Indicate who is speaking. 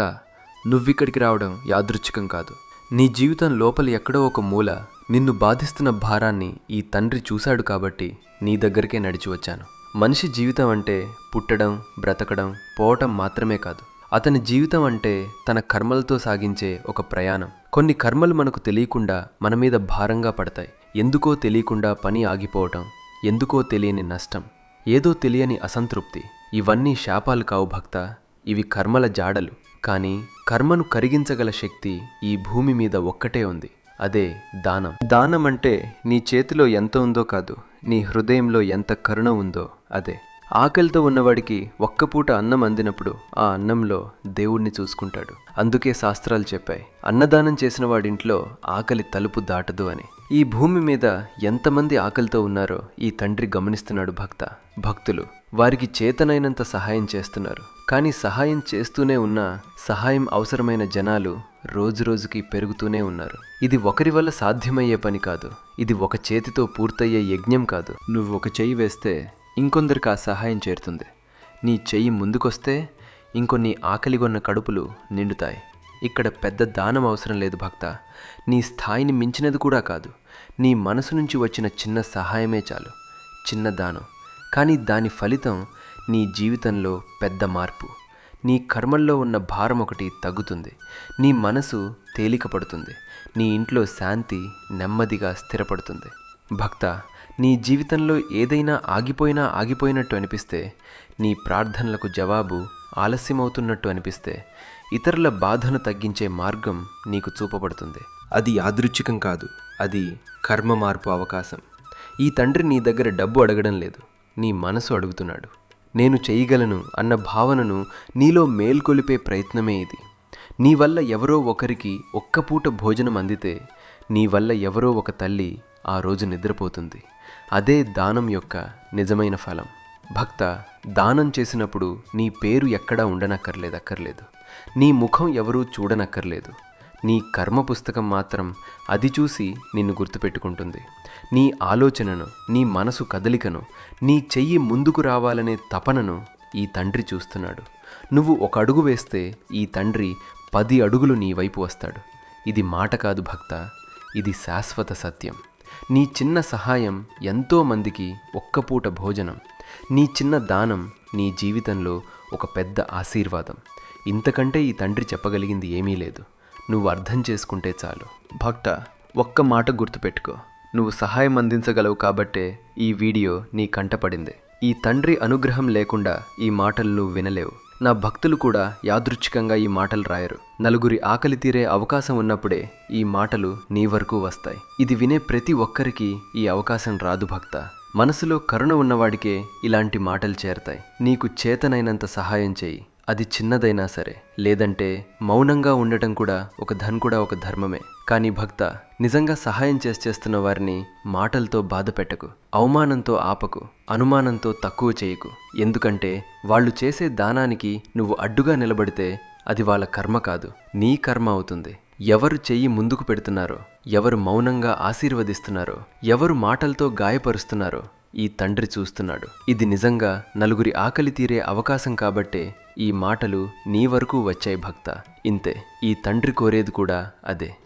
Speaker 1: భక్త నువ్విక్కడికి రావడం యాదృచ్ఛికం కాదు. నీ జీవితం లోపల ఎక్కడో ఒక మూల నిన్ను బాధిస్తున్న భారాన్ని ఈ తండ్రి చూశాడు కాబట్టి నీ దగ్గరికే నడిచి వచ్చాను. మనిషి జీవితం అంటే పుట్టడం బ్రతకడం పోవటం మాత్రమే కాదు. అతని జీవితం అంటే తన కర్మలతో సాగించే ఒక ప్రయాణం. కొన్ని కర్మలు మనకు తెలియకుండా మన మీద భారంగా పడతాయి. ఎందుకో తెలియకుండా పని ఆగిపోవటం ఎందుకో తెలియని నష్టం ఏదో తెలియని అసంతృప్తి. ఇవన్నీ శాపాలు కావు భక్త ఇవి కర్మల జాడలు. కానీ కర్మను కరిగించగల శక్తి ఈ భూమి మీద ఒక్కటే ఉంది అదే దానం. దానం అంటే నీ చేతిలో ఎంత ఉందో కాదు నీ హృదయంలో ఎంత కరుణ ఉందో అదే. ఆకలితో ఉన్నవాడికి ఒక్క పూట అన్నం అందినప్పుడు ఆ అన్నంలో దేవుణ్ణి చూసుకుంటాడు. అందుకే శాస్త్రాలు చెప్పాయి అన్నదానం చేసిన వాడింట్లో ఆకలి తలుపు దాటదు అని. ఈ భూమి మీద ఎంతమంది ఆకలితో ఉన్నారో ఈ తండ్రి గమనిస్తున్నాడు భక్త భక్తులు. వారికి చేతనైనంత సహాయం చేస్తున్నారు. కానీ సహాయం చేస్తూనే ఉన్నా సహాయం అవసరమైన జనాలు రోజురోజుకి పెరుగుతూనే ఉన్నారు. ఇది ఒకరి వల్ల సాధ్యమయ్యే పని కాదు. ఇది ఒక చేతితో పూర్తయ్యే యజ్ఞం కాదు. నువ్వు ఒక చెయ్యి వేస్తే ఇంకొందరికి ఆ సహాయం చేరుతుంది. నీ చెయ్యి ముందుకొస్తే ఇంకొన్ని ఆకలిగొన్న కడుపులు నిండుతాయి. ఇక్కడ పెద్ద దానం అవసరం లేదు భక్త. నీ స్థాయిని మించినది కూడా కాదు. నీ మనసు నుంచి వచ్చిన చిన్న సహాయమే చాలు. చిన్న దానం. కానీ దాని ఫలితం నీ జీవితంలో పెద్ద మార్పు. నీ కర్మల్లో ఉన్న భారం ఒకటి తగ్గుతుంది. నీ మనసు తేలికపడుతుంది. నీ ఇంట్లో శాంతి నెమ్మదిగా స్థిరపడుతుంది. భక్త నీ జీవితంలో ఏదైనా ఆగిపోయినా ఆగిపోయినట్టు అనిపిస్తే నీ ప్రార్థనలకు జవాబు ఆలస్యమవుతున్నట్టు అనిపిస్తే ఇతరుల బాధను తగ్గించే మార్గం నీకు చూపబడుతుంది. అది యాదృచ్ఛికం కాదు. అది కర్మ మార్పు అవకాశం. ఈ తండ్రి నీ దగ్గర డబ్బు అడగడం లేదు. నీ మనసు అడుగుతున్నాడు. నేను చేయగలను అన్న భావనను నీలో మేల్కొలిపే ప్రయత్నమే ఇది. నీ వల్ల ఎవరో ఒకరికి ఒక్క పూట భోజనం అందితే నీ వల్ల ఎవరో ఒక తల్లి ఆ రోజు నిద్రపోతుంది. అదే దానం యొక్క నిజమైన ఫలం. భక్త దానం చేసినప్పుడు నీ పేరు ఎక్కడా ఉండనక్కర్లేదు అక్కర్లేదు. నీ ముఖం ఎవరూ చూడనక్కర్లేదు. నీ కర్మ పుస్తకం మాత్రం అది చూసి నిన్ను గుర్తుపెట్టుకుంటుంది. నీ ఆలోచనను నీ మనసు కదలికను నీ చెయ్యి ముందుకు రావాలనే తపనను ఈ తండ్రి చూస్తున్నాడు. నువ్వు ఒక అడుగు వేస్తే ఈ తండ్రి పది అడుగులు నీ వైపు వస్తాడు. ఇది మాట కాదు భక్త ఇది శాశ్వత సత్యం. నీ చిన్న సహాయం ఎంతో మందికి ఒక్కపూట భోజనం. నీ చిన్న దానం నీ జీవితంలో ఒక పెద్ద ఆశీర్వాదం. ఇంతకంటే ఈ తండ్రి చెప్పగలిగింది ఏమీ లేదు. నువ్వు అర్థం చేసుకుంటే చాలు. భక్త ఒక్క మాట గుర్తుపెట్టుకో. నువ్వు సహాయం అందించగలవు కాబట్టే ఈ వీడియో నీ కంటపడింది ఈ తండ్రి అనుగ్రహం లేకుండా ఈ మాటలు నువ్వు వినలేవు. నా భక్తులు కూడా యాదృచ్ఛికంగా ఈ మాటలు రాయరు. నలుగురి ఆకలి తీరే అవకాశం ఉన్నప్పుడే ఈ మాటలు నీ వరకు వస్తాయి. ఇది వినే ప్రతి ఒక్కరికి ఈ అవకాశం రాదు భక్త. మనసులో కరుణ ఉన్నవాడికే ఇలాంటి మాటలు చేరతాయి. నీకు చేతనైనంత సహాయం చేయి. అది చిన్నదైనా సరే లేదంటే మౌనంగా ఉండటం కూడా ఒక ధన్ కూడా ఒక ధర్మమే. కానీ భక్త నిజంగా సహాయం చేసి చేస్తున్న వారిని మాటలతో బాధ పెట్టకు అవమానంతో ఆపకు అనుమానంతో తక్కువ చేయకు. ఎందుకంటే వాళ్ళు చేసే దానానికి నువ్వు అడ్డుగా నిలబడితే అది వాళ్ళ కర్మ కాదు నీ కర్మ అవుతుంది. ఎవరు చెయ్యి ముందుకు పెడుతున్నారో ఎవరు మౌనంగా ఆశీర్వదిస్తున్నారో ఎవరు మాటలతో గాయపరుస్తున్నారో ఈ తండ్రి చూస్తున్నాడు. ఇది నిజంగా నలుగురి ఆకలి తీరే అవకాశం కాబట్టే ఈ మాటలు నీ వరకు వచ్చాయి భక్త. ఇంతే. ఈ తండ్రి కోరేది కూడా అదే.